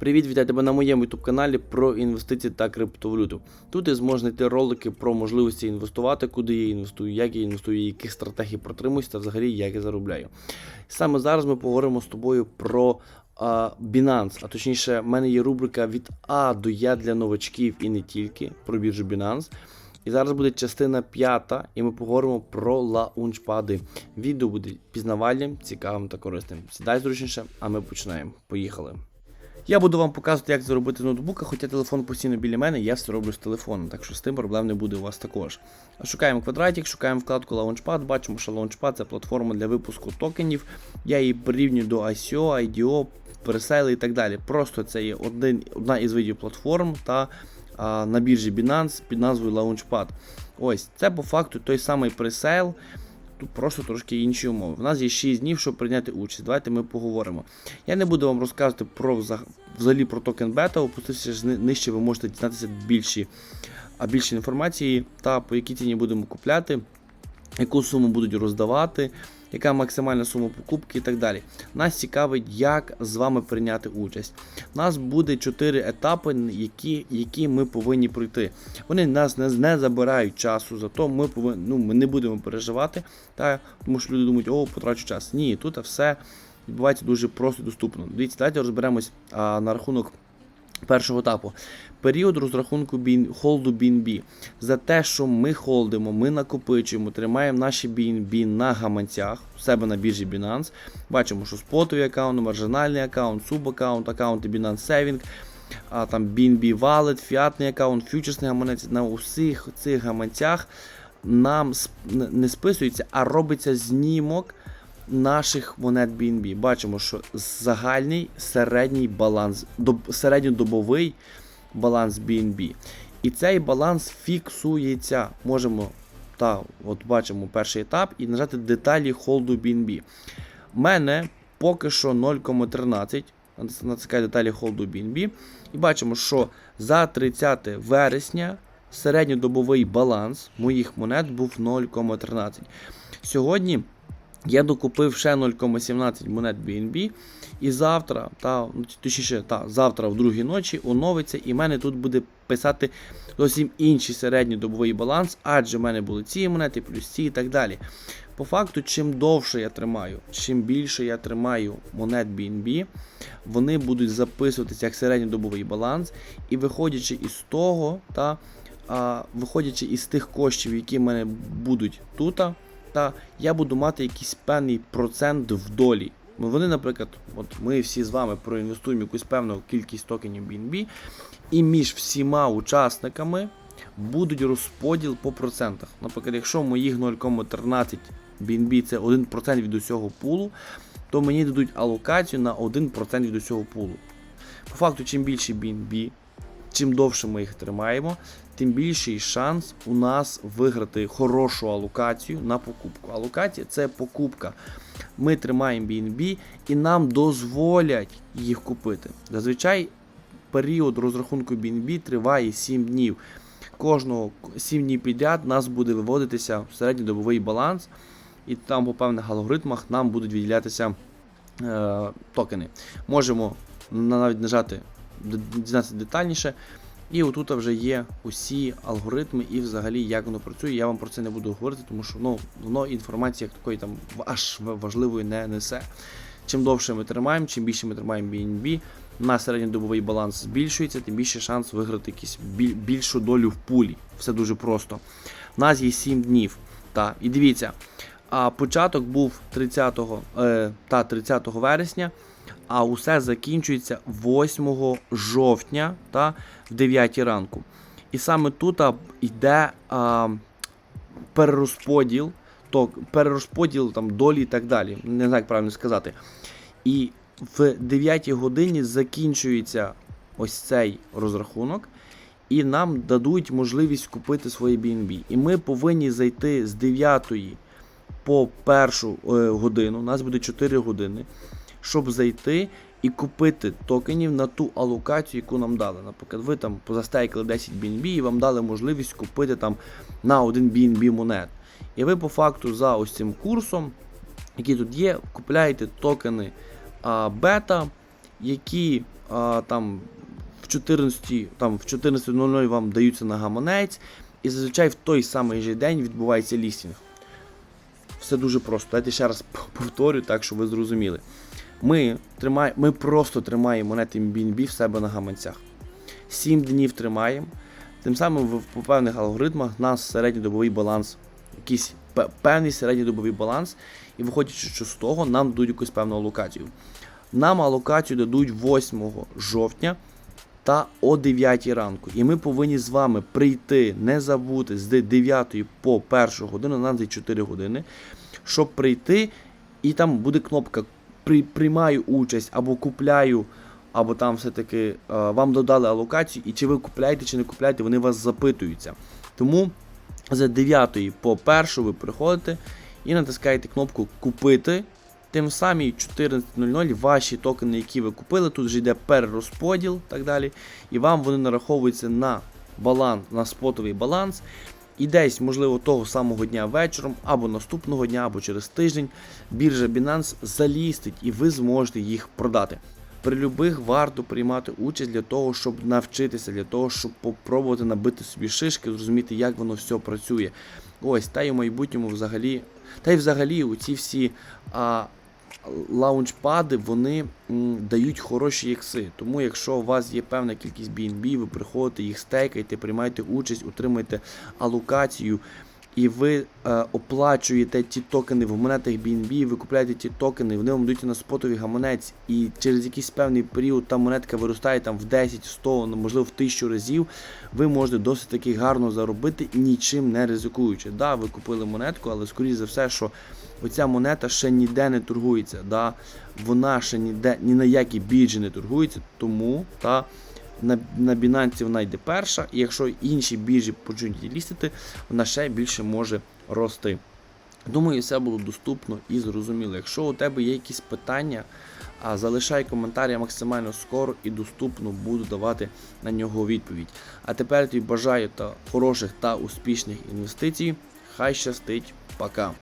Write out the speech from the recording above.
Привіт, вітаю тебе на моєму youtube каналі про інвестиції та криптовалюту. Тут ти зможеш знайти ролики про можливості інвестувати, куди я інвестую, як я інвестую, яких стратегій протримуюсь та взагалі як я заробляю. Саме зараз ми поговоримо з тобою про а, Binance, а точніше, в мене є рубрика від А до Я для новачків і не тільки про біржу Binance. І зараз буде частина п'ята, і ми поговоримо про лаунчпади. Відео буде пізнавальним, цікавим та корисним. Сідай зручніше, а ми починаємо. Поїхали. Я буду вам показувати, як це ноутбука, хоча телефон постійно біля мене, я все роблю з телефону, так що з тим проблем не буде у вас також. Шукаємо квадратик, шукаємо вкладку Launchpad, бачимо, що Launchpad це платформа для випуску токенів. Я її порівнюю до ICO, IDO, пересейли і так далі. Просто це є один, одна із видів платформ та а, на біржі Binance під назвою Launchpad. Ось, це по факту той самий пресейл. Тут просто трошки інші умови. У нас є 6 днів, щоб прийняти участь. Давайте ми поговоримо. Я не буду вам розказувати про взагалі про токен бета, опустився нижче, ви можете дізнатися більші, більше інформації та по якій ціні будемо купляти, яку суму будуть роздавати, яка максимальна сума покупки і так далі. Нас цікавить, як з вами прийняти участь. У нас буде 4 етапи, які, які ми повинні пройти. Вони нас не, не забирають часу, зато ми повинні, ну, ми не будемо переживати, та, тому що люди думають, о, потрачу час. Ні, тут все відбувається дуже просто і доступно. Дивіться, давайте розберемось а, на рахунок першого етапу. Період розрахунку BN холду BNB. За те, що ми холдимо, ми накопичуємо, тримаємо наші BNB на гаманцях у себе на біржі Binance. Бачимо, що спотовий аккаунт, маржинальний аккаунт, субаккаунт, аккаунти Binance Saving, а там BNB Wallet, фіатний аккаунт, фьючерсний гаманець. На усіх цих гаманцях нам не списується, а робиться знімок наших монет BNB. Бачимо, що загальний середній баланс, доб- середньодобовий баланс BNB. І цей баланс фіксується. Можемо, та, от бачимо перший етап і нажати деталі холду BNB. У мене поки що 0,13. Натискаю деталі холду BNB. І бачимо, що за 30 вересня середньодобовий баланс моїх монет був 0,13. Сьогодні я докупив ще 0,17 монет BNB. І завтра, та, ну, точніше, та, завтра в другій ночі оновиться, і в мене тут буде писати зовсім інший середньодобовий баланс, адже в мене були ці монети, плюс ці і так далі. По факту, чим довше я тримаю, чим більше я тримаю монет BNB, вони будуть записуватися як середньодобовий баланс, і виходячи із того, та, а, виходячи із тих коштів, які в мене будуть тут, та я буду мати якийсь певний процент в долі. Вони, наприклад, от ми всі з вами проінвестуємо якусь певну кількість токенів BNB, і між всіма учасниками будуть розподіл по процентах. Наприклад, якщо моїх 0,13 BNB це 1% від усього пулу, то мені дадуть алокацію на 1% від усього пулу. По факту, чим більше BNB, чим довше ми їх тримаємо, тим більший шанс у нас виграти хорошу алокацію на покупку. Алокація це покупка. Ми тримаємо BNB і нам дозволять їх купити. Зазвичай період розрахунку BNB триває 7 днів. Кожного 7 днів підряд нас буде виводитися середньодобовий баланс, і там по певних алгоритмах нам будуть виділятися е, токени. Можемо навіть нажати дізнатися детальніше. І отут вже є усі алгоритми і взагалі як воно працює. Я вам про це не буду говорити, тому що ну, воно інформації як такої там аж важливої не несе. Чим довше ми тримаємо, чим більше ми тримаємо BNB, на середньодобовий баланс збільшується, тим більше шанс виграти якусь біль- більшу долю в пулі. Все дуже просто. У нас є 7 днів. Та, і дивіться, а початок був 30, е, та 30 вересня, а усе закінчується 8 жовтня та в 9 ранку. І саме тут йде а, перерозподіл, то, перерозподіл там, долі і так далі. Не знаю, як правильно сказати. І в 9 годині закінчується ось цей розрахунок, і нам дадуть можливість купити свої BNB. І ми повинні зайти з 9 по першу е, годину, у нас буде 4 години, щоб зайти і купити токенів на ту алокацію, яку нам дали. Наприклад, ви там позастейкали 10 BNB і вам дали можливість купити там на один BNB монет. І ви по факту за ось цим курсом, який тут є, купляєте токени а, бета які а, там в 14, там, в 14.00 вам даються на гаманець, і зазвичай в той самий же день відбувається лістінг. Все дуже просто. Давайте ще раз повторю, так щоб ви зрозуміли. Ми, тримай, ми просто тримаємо монети BNB в себе на гаманцях. 7 днів тримаємо. Тим самим в, певних алгоритмах у нас середньодобовий баланс, якийсь певний середньодобовий баланс, і виходячи що з того, нам дадуть якусь певну алокацію. Нам алокацію дадуть 8 жовтня та о 9 ранку. І ми повинні з вами прийти, не забути з 9 по 1 годину, нам дає 4 години, щоб прийти, і там буде кнопка «При- Приймаю участь або купляю, або там все-таки е, вам додали алокацію, і чи ви купляєте, чи не купляєте, вони вас запитуються. Тому з 9 по 1 ви приходите і натискаєте кнопку Купити. Тим самі 14.00 ваші токени, які ви купили, тут вже йде перерозподіл так далі. І вам вони нараховуються на баланс, на спотовий баланс. І десь, можливо, того самого дня вечором, або наступного дня, або через тиждень біржа Binance залістить і ви зможете їх продати. При любих варто приймати участь для того, щоб навчитися, для того, щоб попробувати набити собі шишки, зрозуміти, як воно все працює. Ось, та й у майбутньому взагалі. Та й взагалі у ці всі а, лаунчпади вони дають хороші ікси. Тому якщо у вас є певна кількість BNB, ви приходите, їх стейкаєте, приймаєте участь, отримуєте алокацію. І ви е, оплачуєте ті токени в монетах BNB, ви купуєте ті токени, вони вам дають на спотовий гаманець, і через якийсь певний період та монетка виростає там в 10, 100, ну, можливо в 1000 разів, ви можете досить таки гарно заробити, нічим не ризикуючи. Да, ви купили монетку, але скоріш за все, що оця монета ще ніде не торгується. Да, вона ще ніде ні на якій біржі не торгується, тому та на, на Binance вона йде перша, і якщо інші біржі почнуть її лістити, вона ще більше може рости. Думаю, все було доступно і зрозуміло. Якщо у тебе є якісь питання, залишай коментар, я максимально скоро і доступно буду давати на нього відповідь. А тепер тобі бажаю та хороших та успішних інвестицій. Хай щастить, пока.